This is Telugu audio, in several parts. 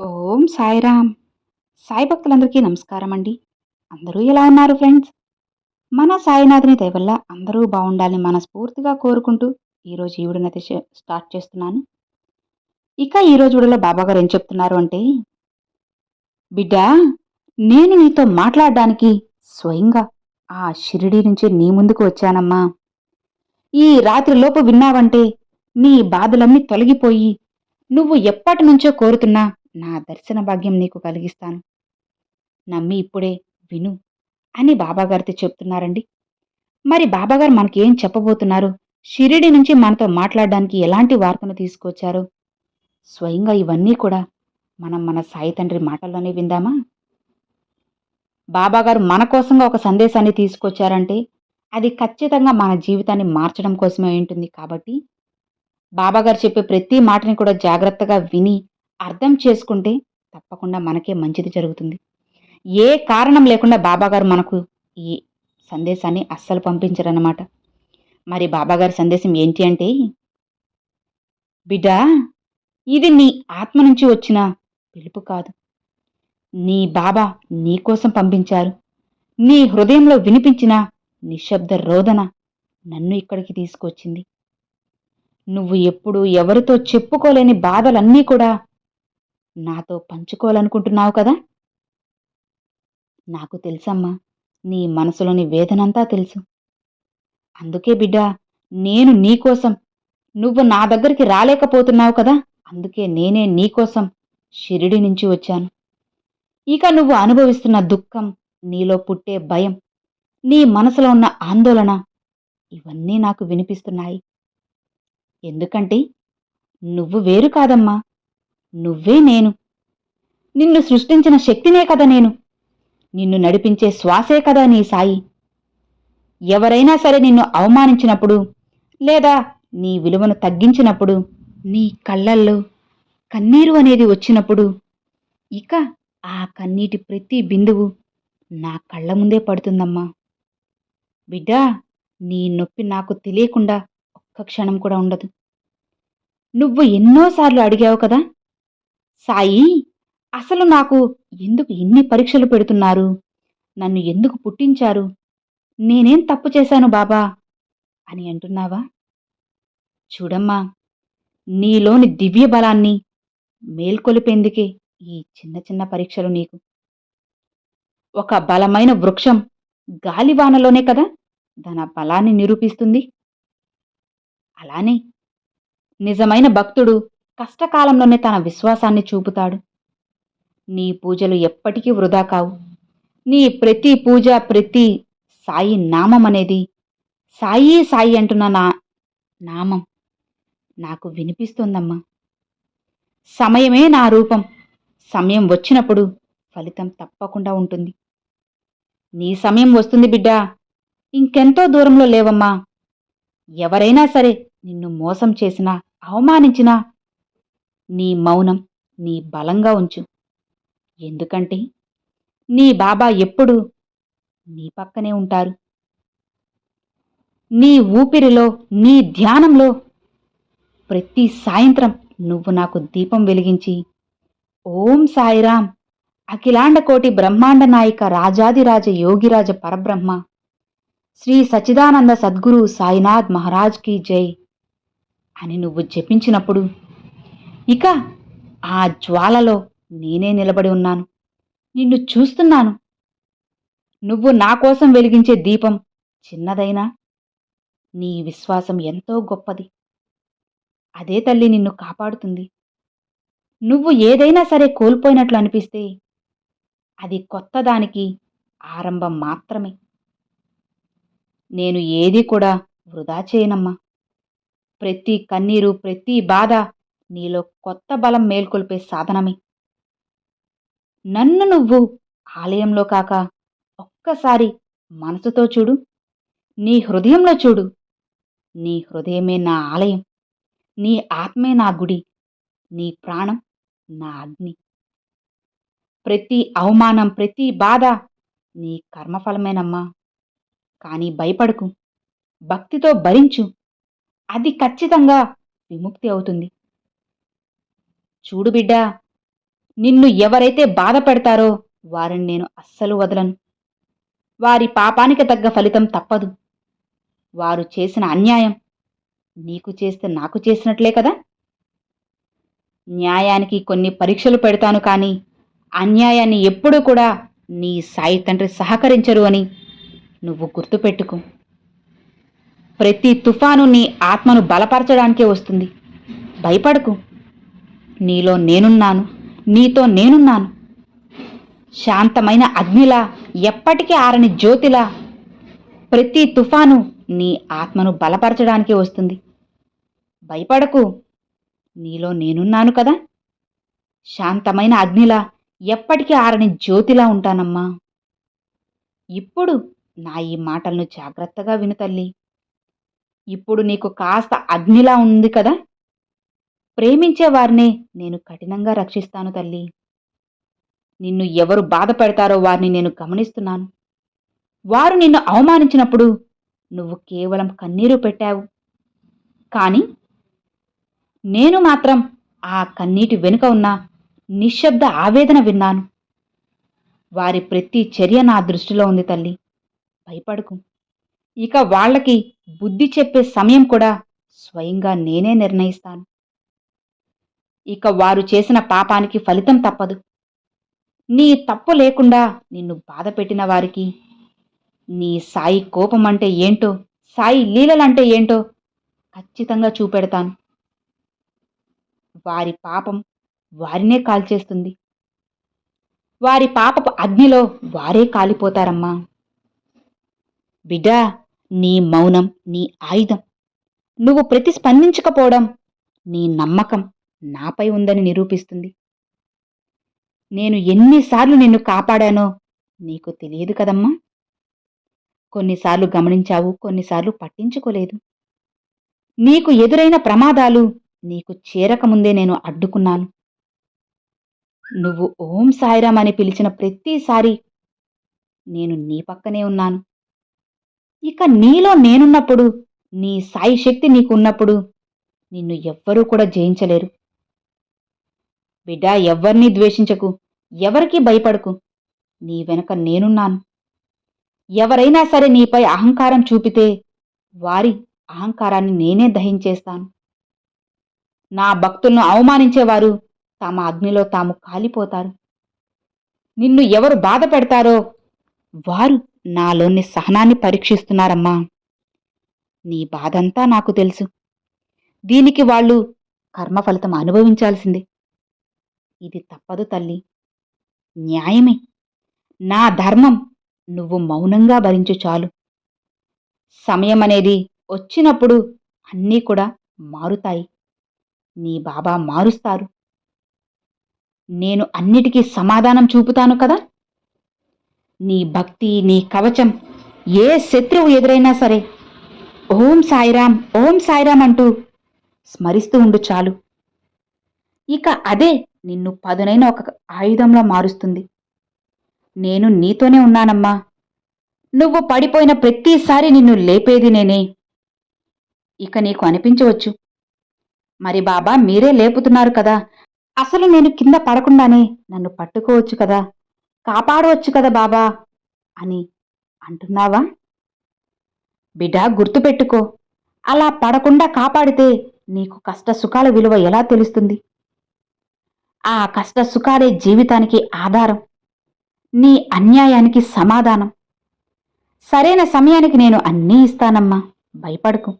ఓం సాయిరామ్. సాయి భక్తులందరికీ నమస్కారం అండి అందరూ ఎలా ఉన్నారు ఫ్రెండ్స్? మన సాయినాథుని దయవల్ల అందరూ బాగుండాలని మనస్ఫూర్తిగా కోరుకుంటూ ఈరోజు ఈవిడనైతే స్టార్ట్ చేస్తున్నాను. ఇక ఈరోజు వీడియోలో బాబాగారు ఏం చెప్తున్నారు అంటే బిడ్డ నేను నీతో మాట్లాడడానికి స్వయంగా ఆ షిరిడి నుంచి నీ ముందుకు వచ్చానమ్మా. ఈ రాత్రిలోపు విన్నావంటే నీ బాధలన్నీ తొలగిపోయి నువ్వు ఎప్పటి నుంచో కోరుతున్నా నా దర్శన భాగ్యం నీకు కలిగిస్తాను. నమ్మి ఇప్పుడే విను అని బాబాగారితో చెప్తున్నారండి. మరి బాబాగారు మనకేం చెప్పబోతున్నారు? షిరిడి నుంచి మనతో మాట్లాడడానికి ఎలాంటి వార్తను తీసుకొచ్చారు? స్వయంగా ఇవన్నీ కూడా మనం మన సాయి తండ్రి మాటల్లోనే విందామా? బాబాగారు మన కోసంగా ఒక సందేశాన్ని తీసుకొచ్చారంటే అది ఖచ్చితంగా మన జీవితాన్ని మార్చడం కోసమే ఉంటుంది కాబట్టి బాబాగారు చెప్పే ప్రతి మాటని కూడా జాగ్రత్తగా విని అర్థం చేసుకుంటే తప్పకుండా మనకే మంచిది జరుగుతుంది. ఏ కారణం లేకుండా బాబాగారు మనకు ఈ సందేశాన్ని అస్సలు పంపించరన్నమాట. మరి బాబాగారి సందేశం ఏంటి అంటే బిడ్డా ఇది నీ ఆత్మ నుంచి వచ్చిన పిలుపు కాదు. నీ బాబా నీకోసం పంపించారు. నీ హృదయంలో వినిపించిన నిశ్శబ్ద రోదన నన్ను ఇక్కడికి తీసుకొచ్చింది. నువ్వు ఎప్పుడు ఎవరితో చెప్పుకోలేని బాధలన్నీ కూడా నాతో పంచుకోవాలనుకుంటున్నావు కదా? నాకు తెలుసమ్మా నీ మనసులోని వేదనంతా తెలుసు. అందుకే బిడ్డ నేను నీకోసం నువ్వు నా దగ్గరికి రాలేకపోతున్నావు కదా? అందుకే నేనే నీకోసం షిరిడి నుంచి వచ్చాను. ఇక నువ్వు అనుభవిస్తున్న దుఃఖం నీలో పుట్టే భయం నీ మనసులో ఉన్న ఆందోళన ఇవన్నీ నాకు వినిపిస్తున్నాయి. ఎందుకంటే నువ్వు వేరు కాదమ్మా. నువ్వే నేను. నిన్ను సృష్టించిన శక్తినే కదా నేను. నిన్ను నడిపించే శ్వాసే కదా నీ సాయి. ఎవరైనా సరే నిన్ను అవమానించినప్పుడు లేదా నీ విలువను తగ్గించినప్పుడు నీ కళ్ళల్లో కన్నీరు అనేది వచ్చినప్పుడు ఇక ఆ కన్నీటి ప్రతి బిందువు నా కళ్ళ ముందే పడుతుందమ్మా. బిడ్డా నీ నొప్పి నాకు తెలియకుండా ఒక్క క్షణం కూడా ఉండదు. నువ్వు ఎన్నోసార్లు అడిగావు కదా సాయి అసలు నాకు ఎందుకు ఇన్ని పరీక్షలు పెడుతున్నారు? నన్ను ఎందుకు పుట్టించారు? నేనేం తప్పు చేశాను బాబా? అని అంటున్నావా? చూడమ్మా నీలోని దివ్య బలాన్ని మేల్కొలిపేందుకే ఈ చిన్న చిన్న పరీక్షలు నీకు. ఒక బలమైన వృక్షం గాలివానలోనే కదా తన బలాన్ని నిరూపిస్తుంది. అలానే నిజమైన భక్తుడు కష్టకాలంలోనే తన విశ్వాసాన్ని చూపుతాడు. నీ పూజలు ఎప్పటికీ వృధా కావు. నీ ప్రతి పూజ ప్రతి సాయి నామం అనేది సాయి సాయి అంటున్న నా నామం. నాకు వినిపిస్తోందమ్మా. సమయమే నా రూపం. సమయం వచ్చినప్పుడు ఫలితం తప్పకుండా ఉంటుంది. నీ సమయం వస్తుంది బిడ్డా. ఇంకెంతో దూరంలో లేవమ్మా. ఎవరైనా సరే నిన్ను మోసం చేసినా అవమానించినా నీ మౌనం నీ బలంగా ఉంచు. ఎందుకంటే నీ బాబా ఎప్పుడు నీ పక్కనే ఉంటారు. నీ ఊపిరిలో నీ ధ్యానంలో ప్రతి సాయంత్రం నువ్వు నాకు దీపం వెలిగించి ఓం సాయిరాం అఖిలాండ కోటి బ్రహ్మాండ నాయక రాజాదిరాజ యోగిరాజ పరబ్రహ్మ శ్రీ సచిదానంద సద్గురు సాయినాథ్ మహారాజ్ కీ జై అని నువ్వు జపించినప్పుడు ఇక ఆ జ్వాలలో నేనే నిలబడి ఉన్నాను. నిన్ను చూస్తున్నాను. నువ్వు నా కోసం వెలిగించే దీపం చిన్నదైనా నీ విశ్వాసం ఎంతో గొప్పది. అదే తల్లి నిన్ను కాపాడుతుంది. నువ్వు ఏదైనా సరే కోల్పోయినట్లు అనిపిస్తే అది కొత్తదానికి ఆరంభం మాత్రమే. నేను ఏది కూడా వృధా చేయనమ్మా. ప్రతి కన్నీరు ప్రతి బాధ నీలో కొత్త బలం మేల్కొల్పే సాధనమే. నన్ను నువ్వు ఆలయంలో కాక ఒక్కసారి మనసుతో చూడు. నీ హృదయంలో చూడు. నీ హృదయమే నా ఆలయం. నీ ఆత్మే నా గుడి. నీ ప్రాణం నా అగ్ని. ప్రతి అవమానం ప్రతి బాధ నీ కర్మఫలమేనమ్మా. కానీ భయపడకు. భక్తితో భరించు. అది ఖచ్చితంగా విముక్తి అవుతుంది. చూడు బిడ్డా నిన్ను ఎవరైతే బాధ పెడతారో వారిని నేను అస్సలు వదలను. వారి పాపానికి తగ్గ ఫలితం తప్పదు. వారు చేసిన అన్యాయం నీకు చేస్తే నాకు చేసినట్లే కదా? న్యాయానికి కొన్ని పరీక్షలు పెడతాను కానీ అన్యాయాన్ని ఎప్పుడూ కూడా నీ సాయి తండ్రి సహకరించరు అని నువ్వు గుర్తుపెట్టుకో. ప్రతి తుఫాను నీ ఆత్మను బలపరచడానికే వస్తుంది. భయపడకు. నీలో నేనున్నాను నీతో నేనున్నాను. శాంతమైన అగ్నిలా ఎప్పటికీ ఆరని జ్యోతిలా ప్రతి తుఫాను నీ ఆత్మను బలపరచడానికే వస్తుంది. భయపడకు నీలో నేనున్నాను కదా? శాంతమైన అగ్నిలా ఎప్పటికీ ఆరని జ్యోతిలా ఉంటానమ్మా. ఇప్పుడు నా ఈ మాటలను జాగ్రత్తగా విను తల్లి. ఇప్పుడు నీకు కాస్త అగ్నిలా ఉంది కదా? ప్రేమించే వారినే నేను కఠినంగా రక్షిస్తాను తల్లి. నిన్ను ఎవరు బాధ పెడతారో వారిని నేను గమనిస్తున్నాను. వారు నిన్ను అవమానించినప్పుడు నువ్వు కేవలం కన్నీరు పెట్టావు. కానీ నేను మాత్రం ఆ కన్నీటి వెనుక ఉన్న నిశ్శబ్ద ఆవేదన విన్నాను. వారి ప్రతి చర్య నా దృష్టిలో ఉంది తల్లి. భయపడకు. ఇక వాళ్ళకి బుద్ధి చెప్పే సమయం కూడా స్వయంగా నేనే నిర్ణయిస్తాను. ఇక వారు చేసిన పాపానికి ఫలితం తప్పదు. నీ తప్పు లేకుండా నిన్ను బాధ పెట్టిన వారికి నీ సాయి కోపం అంటే ఏంటో సాయి లీలలంటే ఏంటో ఖచ్చితంగా చూపెడతాను. వారి పాపం వారినే కాల్చేస్తుంది. వారి పాపపు అగ్నిలో వారే కాలిపోతారమ్మా. బిడ్డా నీ మౌనం నీ ఆయుధం. నువ్వు ప్రతిస్పందించకపోవడం నీ నమ్మకం. నాపై ఉందని నిరూపిస్తుంది. నేను ఎన్నిసార్లు నిన్ను కాపాడానో నీకు తెలియదు కదమ్మా. కొన్నిసార్లు గమనించావు కొన్నిసార్లు పట్టించుకోలేదు. నీకు ఎదురైన ప్రమాదాలు నీకు చేరకముందే నేను అడ్డుకున్నాను. నువ్వు ఓం సాయిరామ్ అని పిలిచిన ప్రతిసారి నేను నీ పక్కనే ఉన్నాను. ఇక నీలో నేనున్నప్పుడు నీ సాయి శక్తి నీకున్నప్పుడు నిన్ను ఎవ్వరూ కూడా జయించలేరు. బిడ్డ ఎవ్వర్నీ ద్వేషించకు. ఎవరికీ భయపడకు. నీ వెనక నేనున్నాను. ఎవరైనా సరే నీపై అహంకారం చూపితే వారి అహంకారాన్ని నేనే దహించేస్తాను. నా భక్తులను అవమానించేవారు తమ అగ్నిలో తాము కాలిపోతారు. నిన్ను ఎవరు బాధ పెడతారో వారు నాలోని సహనాన్ని పరీక్షిస్తున్నారమ్మా. నీ బాధంతా నాకు తెలుసు. దీనికి వాళ్ళు కర్మ ఫలితం అనుభవించాల్సిందే. ఇది తప్పదు తల్లి. న్యాయమే. నా ధర్మం నువ్వు మౌనంగా భరించు చాలు. సమయం అనేది వచ్చినప్పుడు అన్నీ కూడా మారుతాయి. నీ బాబా మారుస్తారు. నేను అన్నిటికీ సమాధానం చూపుతాను కదా? నీ భక్తి నీ కవచం ఏ శత్రువు ఎదురైనా సరే ఓం సాయిరాం ఓం సాయిరాం అంటూ స్మరిస్తూ ఉండు చాలు. ఇక అదే నిన్ను పదునైన ఒక ఆయుధంలా మారుస్తుంది. నేను నీతోనే ఉన్నానమ్మా. నువ్వు పడిపోయిన ప్రతిసారి నిన్ను లేపేది నేనే. ఇక నీకు అనిపించవచ్చు. మరి బాబా మీరే లేపుతున్నారు కదా. అసలు నేను కింద పడకుండానే నన్ను పట్టుకోవచ్చు కదా. కాపాడవచ్చు కదా బాబా అని అంటున్నావా? బిడ్డ గుర్తుపెట్టుకో. అలా పడకుండా కాపాడితే నీకు కష్ట సుఖాల విలువ ఎలా తెలుస్తుంది? ఆ కష్ట సుఖాలే జీవితానికి ఆధారం. నీ అన్యాయానికి సమాధానం. సరైన సమయానికి నేను అన్నీ ఇస్తానమ్మా. భయపడకు.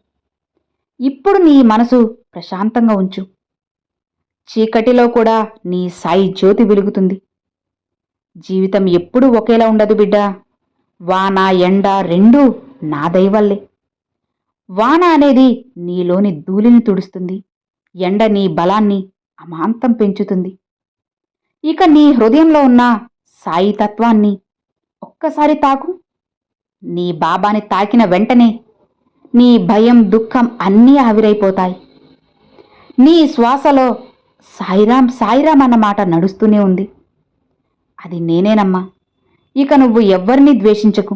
ఇప్పుడు నీ మనసు ప్రశాంతంగా ఉంచు. చీకటిలో కూడా నీ సాయి జ్యోతి వెలుగుతుంది. జీవితం ఎప్పుడూ ఒకేలా ఉండదు బిడ్డ. వాన ఎండ రెండూ నా దయవల్లే. వాన అనేది నీలోని ధూళిని తుడుస్తుంది. ఎండ నీ బలాన్ని అమాంతం పెంచుతుంది. ఇక నీ హృదయంలో ఉన్న సాయి తత్వాన్ని ఒక్కసారి తాకు. నీ బాబాని తాకిన వెంటనే నీ భయం దుఃఖం అన్నీ ఆవిరైపోతాయి. నీ శ్వాసలో సాయిరాం సాయిరాం అన్న మాట నడుస్తూనే ఉంది. అది నేనేనమ్మా. ఇక నువ్వు ఎవ్వరినీ ద్వేషించకు.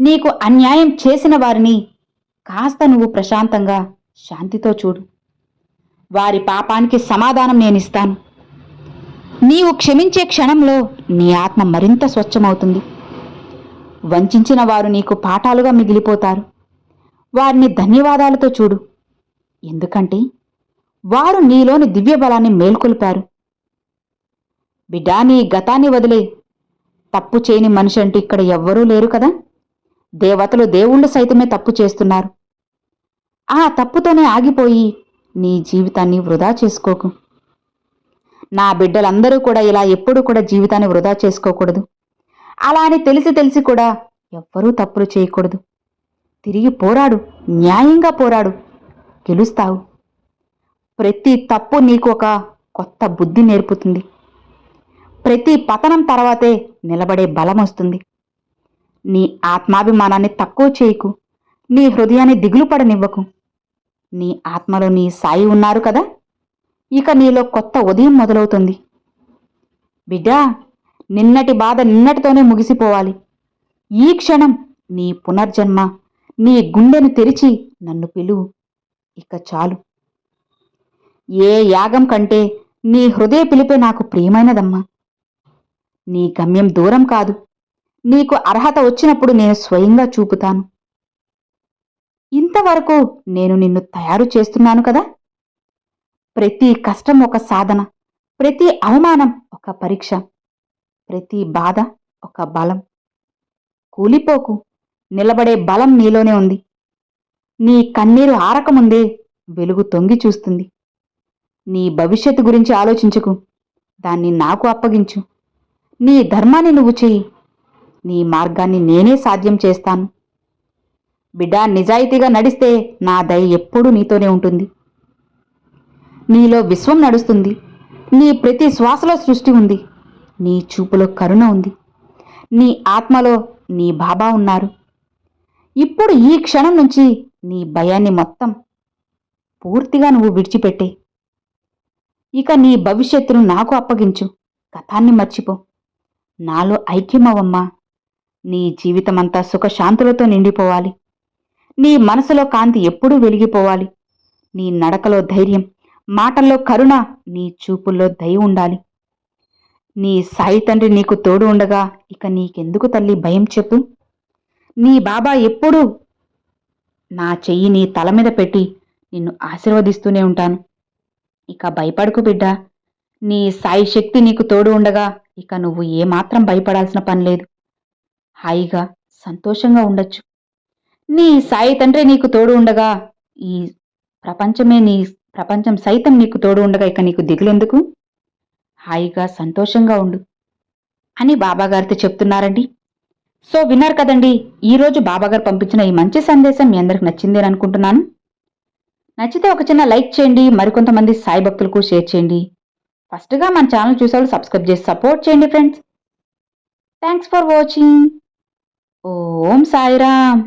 నీకు అన్యాయం చేసిన వారిని కాస్త నువ్వు ప్రశాంతంగా శాంతితో చూడు. వారి పాపానికి సమాధానం నేనిస్తాను. నీవు క్షమించే క్షణంలో నీ ఆత్మ మరింత స్వచ్ఛమవుతుంది. వంచిన వారు నీకు పాఠాలుగా మిగిలిపోతారు. వారిని ధన్యవాదాలతో చూడు. ఎందుకంటే వారు నీలోని దివ్య బలాన్ని మేల్కొల్పారు. బిడ్డా నీ గతాన్ని వదిలే. తప్పు చేయని మనిషి అంటూ ఇక్కడ ఎవ్వరూ లేరు కదా? దేవతలు దేవుళ్ళు సైతమే తప్పు చేస్తున్నారు. ఆ తప్పుతోనే ఆగిపోయి నీ జీవితాన్ని వృధా చేసుకోకు. నా బిడ్డలందరూ కూడా ఇలా ఎప్పుడూ కూడా జీవితాన్ని వృధా చేసుకోకూడదు. అలా అని తెలిసి తెలిసి కూడా ఎవ్వరూ తప్పులు చేయకూడదు. తిరిగి పోరాడు న్యాయంగా పోరాడు గెలుస్తావు. ప్రతి తప్పు నీకు ఒక కొత్త బుద్ధి నేర్పుతుంది. ప్రతి పతనం తర్వాతే నిలబడే బలం వస్తుంది. నీ ఆత్మాభిమానాన్ని తక్కువ చేయకు. నీ హృదయాన్ని దిగులు పడనివ్వకు. నీ ఆత్మలో నీ సాయి ఉన్నారు కదా? ఇక నీలో కొత్త ఉదయం మొదలవుతుంది. బిడ్డా నిన్నటి బాధ నిన్నటితోనే ముగిసిపోవాలి. ఈ క్షణం నీ పునర్జన్మ నీ గుండెను తెరిచి నన్ను పిలువు ఇక చాలు. ఏ యాగం కంటే నీ హృదయ పిలిపే నాకు ప్రియమైనదమ్మా. నీ గమ్యం దూరం కాదు. నీకు అర్హత వచ్చినప్పుడు నేను స్వయంగా చూపుతాను. ఇంతవరకు నేను నిన్ను తయారు చేస్తున్నాను కదా? ప్రతి కష్టం ఒక సాధన ప్రతి అవమానం ఒక పరీక్ష ప్రతి బాధ ఒక బలం. కూలిపోకు నిలబడే బలం నీలోనే ఉంది. నీ కన్నీరు ఆరకముందే వెలుగు తొంగి చూస్తుంది. నీ భవిష్యత్తు గురించి ఆలోచించుకు దాన్ని నాకు అప్పగించు. నీ ధర్మాన్ని నువ్వు చెయ్యి. నీ మార్గాన్ని నేనే సాధ్యం చేస్తాను. బిడ్డా నిజాయితీగా నడిస్తే నా దయ ఎప్పుడూ నీతోనే ఉంటుంది. నీలో విశ్వం నడుస్తుంది. నీ ప్రతి శ్వాసలో సృష్టి ఉంది. నీ చూపులో కరుణ ఉంది. నీ ఆత్మలో నీ బాబా ఉన్నారు. ఇప్పుడు ఈ క్షణం నుంచి నీ భయాన్ని మొత్తం పూర్తిగా నువ్వు విడిచిపెట్టే. ఇక నీ భవిష్యత్తును నాకు అప్పగించు. గతాన్ని మర్చిపో. నాలో ఐక్యమవమ్మా నీ జీవితమంతా సుఖశాంతులతో నిండిపోవాలి. నీ మనసులో కాంతి ఎప్పుడూ వెలిగిపోవాలి. నీ నడకలో ధైర్యం మాటల్లో కరుణ నీ చూపుల్లో దయ ఉండాలి. నీ సాయి తండ్రి నీకు తోడు ఉండగా ఇక నీకెందుకు తల్లి భయం చెప్పు? నీ బాబా ఎప్పుడూ నా చెయ్యి నీ తల మీద పెట్టి నిన్ను ఆశీర్వదిస్తూనే ఉంటాను. ఇక భయపడకు బిడ్డా. నీ సాయి శక్తి నీకు తోడు ఉండగా ఇక నువ్వు ఏమాత్రం భయపడాల్సిన పని లేదు. హాయిగా సంతోషంగా ఉండొచ్చు. నీ సాయి తండ్రి నీకు తోడు ఉండగా. ఈ ప్రపంచమే నీ ప్రపంచం సైతం నీకు తోడు ఉండగా ఇక నీకు దిగులెందుకు? హాయిగా సంతోషంగా ఉండు అని బాబాగారితో చెప్తున్నారండి. సో విన్నారు కదండి ఈరోజు బాబాగారు పంపించిన ఈ మంచి సందేశం మీ అందరికి నచ్చింది అని అనుకుంటున్నాను. నచ్చితే ఒక చిన్న లైక్ చేయండి మరికొంతమంది సాయి భక్తులకు షేర్ చేయండి. ఫస్ట్గా మన ఛానల్ చూసేవాళ్ళు సబ్స్క్రైబ్ చేసి సపోర్ట్ చేయండి friends. Thanks for watching. Om Sairam.